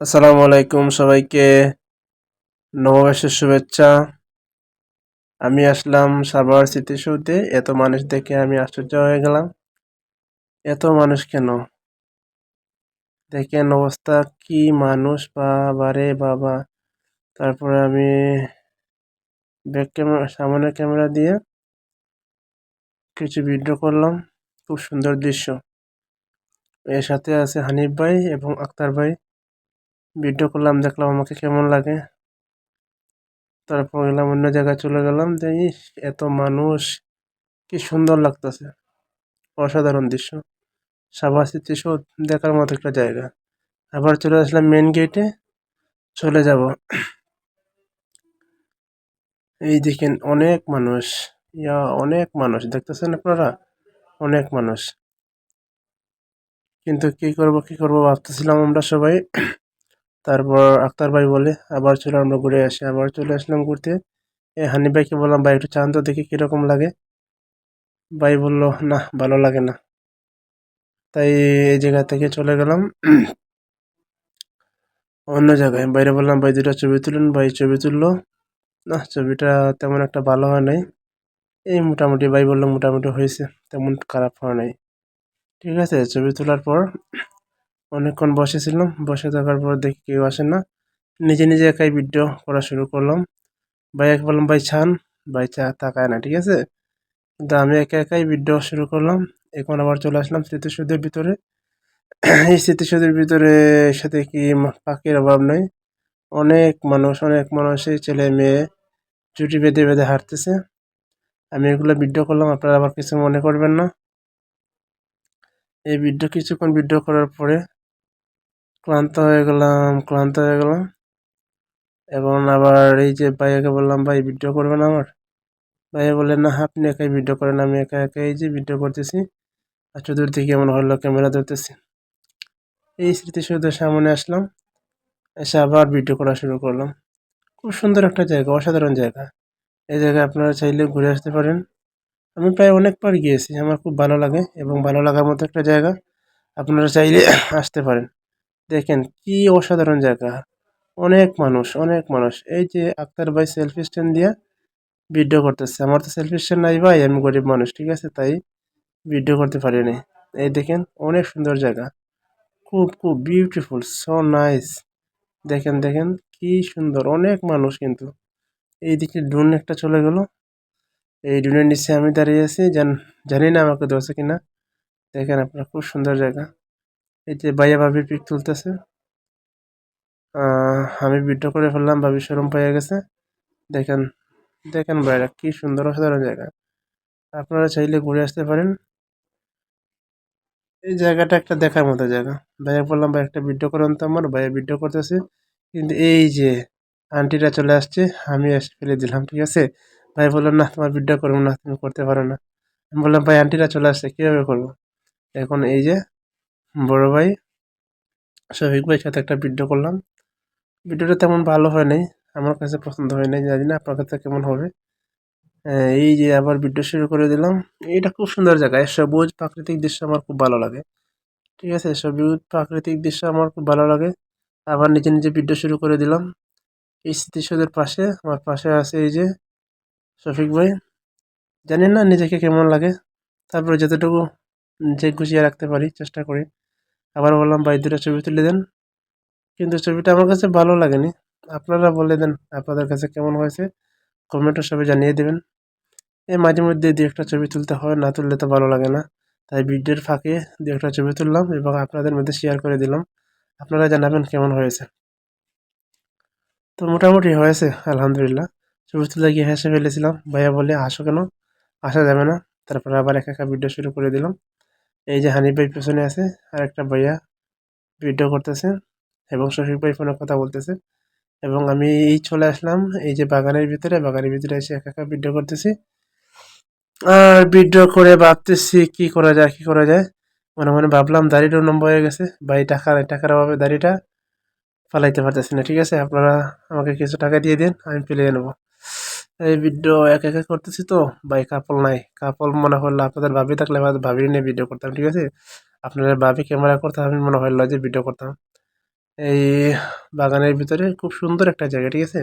আসসালামু আলাইকুম সবাইকে। নববর্ষের শুভেচ্ছা। আমি আসলাম সাভার স্মৃতিসৌধে এত মানুষ দেখে আমি আশ্চর্য হয়ে গেলাম। এত মানুষ কেন? দেখেন অবস্থা, কি মানুষ বাবারে বাবা। তারপরে আমি ব্যাক ক্যামেরা সামনের ক্যামেরা দিয়ে কিছু ভিডিও করলাম। খুব সুন্দর দৃশ্য। এর সাথে আছে হানিফ ভাই এবং আক্তার ভাই। ভিডিও করলাম, দেখলাম আমাকে কেমন লাগে। তারপর গেলাম, অন্য জায়গায় চলে গেলাম। দেখি এত মানুষ, কি সুন্দর লাগতেছে। অসাধারণ দৃশ্য। সাভার স্মৃতিসৌধ দেখার মতো একটা জায়গা। আবার চলে আসলাম মেন গেটে চলে যাব। এই দেখেন, অনেক মানুষ। ইয়া, অনেক মানুষ। দেখতেছেন আপনারা? অনেক মানুষ। কিন্তু কি করব কি করব ভাবতেছিলাম আমরা সবাই। তারপর আক্তার ভাই বলে, আবার চলে আমরা ঘুরে আসি। আবার চলে আসলাম ঘুরতে। হানি ভাইকে বললাম, ভাই, একটু চান তো দেখি, কীরকম লাগে? ভাই বলল, না, ভালো লাগে না। তাই এই জায়গা থেকে চলে গেলাম। অন্য জায়গায় বাইরে বললাম, ভাই দুটা ছবি তুলুন। ভাই ছবি তুললো। না, ছবিটা তেমন একটা ভালো হয় নাই। এই মোটামুটি ভাই বলল, মোটামুটি হয়েছে, তেমন খারাপ হয় নাই। ঠিক আছে, ছবি তোলার পর অনেকক্ষণ বসেছিলাম, বসে থাকার পর দেখি কেউ আসে না। নিজে নিজে একাই ভিডিও করা শুরু করলাম। ভাইয়াকে বললাম, ভাই ছান ভাই চা তাকায় না, ঠিক আছে? কিন্তু আমি একা একাই ভিডিও শুরু করলাম। এখন আবার চলে আসলাম স্মৃতিসৌধের ভিতরে। এই স্মৃতিসৌধের ভিতরে সাথে কি পাখির অভাব নেই। অনেক মানুষ, অনেক মানুষই ছেলে মেয়ে জুটি বেঁধে বেঁধে হাঁটতেছে। আমি এগুলো ভিডিও করলাম, আপনারা আবার কিছু মনে করবেন না। এই ভিডিও কিছুক্ষণ ভিডিও করার পরে ক্লান্ত হয়ে গেলাম, ক্লান্ত হয়ে গেলাম। এবং আবার এই যে ভাইয়াকে বললাম, ভাই ভিডিও করবেন আমার? ভাইয়া বললেন, না, আপনি একাই ভিডিও করেন, আমি একা একাই এই যে ভিডিও করতেছি। আর চতুর থেকে এমন হলো, ক্যামেরা ধরতেছি। এই স্মৃতিসৌধের সামনে আসলাম, এসে আবার ভিডিও করা শুরু করলাম। খুব সুন্দর একটা জায়গা, অসাধারণ জায়গা। এই জায়গায় আপনারা চাইলে ঘুরে আসতে পারেন। আমি প্রায় অনেকবার গিয়েছি, আমার খুব ভালো লাগে এবং ভালো লাগার মতো একটা জায়গা। আপনারা চাইলে আসতে পারেন। দেখেন কি অসাধারণ জায়গা। অনেক মানুষ অনেক মানুষ। এই যে আক্তার ভাই সেলফি স্ট্যান্ড দিয়ে ভিডিও করতেছে। আমার তো সেলফি স্ট্যান্ড নাই ভাই, আমি গরিব মানুষ, ঠিক আছে? তাই ভিডিও করতে পারিনি। এই দেখেন অনেক সুন্দর জায়গা। খুব খুব বিউটিফুল সো নাইস দেখেন দেখেন কি সুন্দর, অনেক মানুষ কিন্তু। এইদিকে ড্রোন একটা চলে গেল। এই ড্রোনের নিচে আমি দাঁড়িয়ে আছি। জান, জানি না আমাকে ধরছে কিনা। দেখেন আপনার, খুব সুন্দর জায়গা। এই যে ভাইয়া ভাবির পিক তুলতেছে। আমি ভিডিও করে ফেললাম, ভাবি শরম পেয়ে গেছে। দেখেন দেখেন ভাইরা কি সুন্দর অসাধারণ জায়গা। আপনারা চাইলে ঘুরে আসতে পারেন। এই জায়গাটা একটা দেখার মতো জায়গা। ভাইয়া বললাম, ভাই, একটা ভিডিও করেন তো আমার, ভাইয়া ভিডিও করতেছে। কিন্তু এই যে আন্টিরা চলে আসছে, আমি এসে ফেলে দিলাম, ঠিক আছে? ভাই বললাম না, তোমার ভিডিও করব না, তুমি করতে পারো না। আমি বললাম, ভাই, আন্টিরা চলে আসছে, কীভাবে করব? এখন এই যে বড় ভাই, শফিক ভাইয়ের সাথে একটা ভিডিও করলাম। ভিডিওটা তেমন ভালো হয় নাই আমার কাছে পছন্দ হয় নাই জানি না আপনার কাছে কেমন হবে। এই যে আবার ভিডিও শুরু করে দিলাম, এটা খুব সুন্দর জায়গা সবুজ প্রাকৃতিক দৃশ্য আমার খুব ভালো লাগে। ঠিক আছে, সবুজ প্রাকৃতিক দৃশ্য আমার খুব ভালো লাগে। আবার নিজে নিজে ভিডিও শুরু করে দিলাম। এই স্মৃতিসৌধের পাশে, আমার পাশে আছে এই যে শফিক ভাই। জানি না নিজেকে কেমন লাগে, তারপরে যতটুকু যে গুছিয়ে রাখতে পারি, চেষ্টা করি। আবার বললাম, ভাই দুটো ছবি তুলে দেন। কিন্তু ছবিটা আমার কাছে ভালো লাগেনি। আপনারা বলে দেন, আপনাদের কাছে কেমন হয়েছে? কমেন্টও সবাই জানিয়ে দেবেন। এই মাঝে মধ্যে দু একটা ছবি তুলতে হয়, না তুললে তো ভালো লাগে না। তাই ভিডিওর ফাঁকে দু একটা ছবি তুললাম এবং আপনাদের মধ্যে শেয়ার করে দিলাম। আপনারা জানাবেন কেমন হয়েছে। তো মোটামুটি হয়েছে, আলহামদুলিল্লাহ। ছবি তুলে গিয়ে হেসে ফেলেছিলাম। ভাইয়া বলে, আসো কেন? আসা যাবে না। তারপরে আবার একা একা ভিডিও শুরু করে দিলাম। এই যে হানি ভাই পেছনে আছে আর একটা ভাইয়া ভিডিও করতেছে এবং শফিক ভাই ফোনে কথা বলতেছে। এবং আমি এই চলে আসলাম, এই যে বাগানের ভিতরে বাগানের ভিতরে এসে একা একা ভিডিও করতেছি। আর ভিডিও করে ভাবতেছি কি করা যায়, কি করা যায়। মনে মনে ভাবলাম দাড়িটাও নম্বর হয়ে গেছে, ভাই টাকা টাকার অভাবে দাড়িটা ফালাইতে পারতেছি না, ঠিক আছে? আপনারা আমাকে কিছু টাকা দিয়ে দিন, আমি ফেলে নেব এই ভিডিও এক এক করতেছি তো। ভাই কাপল নাই। কাপল মনে হলো আপনাদের ভাবি থাকলে ভাবি নিয়ে ভিডিও করতাম, ঠিক আছে? আপনাদের ভাবি ক্যামেরা করতাম আমি মনে হলো যে ভিডিও করতাম। এই বাগানের ভিতরে খুব সুন্দর একটা জায়গা, ঠিক আছে?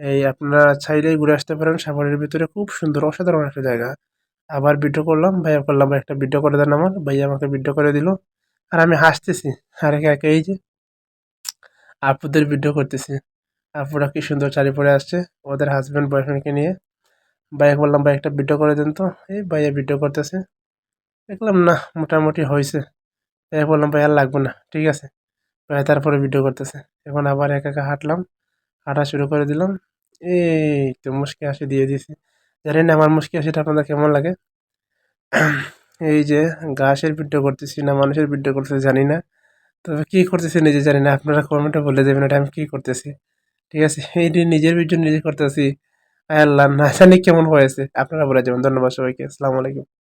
এই আপনারা চাইলেই ঘুরে আসতে পারেন সাভারের ভিতরে খুব সুন্দর, অসাধারণ একটা জায়গা। আবার ভিডিও করলাম, ভাইয়া করলাম একটা ভিডিও করে দেন আমার। ভাইয়া আমাকে ভিডিও করে দিল। আর আমি হাসতেছি। আর একে একে এই যে, আপুদের ভিডিও করতেছি। আপুরা কি সুন্দর চারি পরে আসছে। ওদের হাজব্যান্ড বয়ফ্রেন্ডকে নিয়ে। ভাইয়া বললাম, ভাই, একটা ভিডিও করে দেন তো। এই ভাইয়া ভিডিও করতেছে। দেখলাম, না, মোটামুটি হয়েছে। ভাইয়া বললাম ভাইয়া লাগবে না, ঠিক আছে। ভাইয়া তারপরে ভিডিও করতেছে। এখন আবার একা একা হাঁটলাম। হাঁটা শুরু করে দিলাম। এই তো মুশকি হাসি দিয়ে দিয়েছি। জানি না, আমার মুশকি হাসিটা আপনাদের কেমন লাগে? এই যে ঘাসের ভিডিও করতেছি না, মানুষের ভিডিও করতেছি, জানি না। তবে কী করতেছি নিজে জানি না, আপনারা কমেন্টে বলে দেবেন এটা আমি কী করতেছি। ঠিক আছে এইটি নিজের ভিডিও নিজে করতেছি। আল্লাহ না জানি কেমন হয়েছে। আপনারা বলে যাবেন। ধন্যবাদ সবাইকে। আসসালামু আলাইকুম।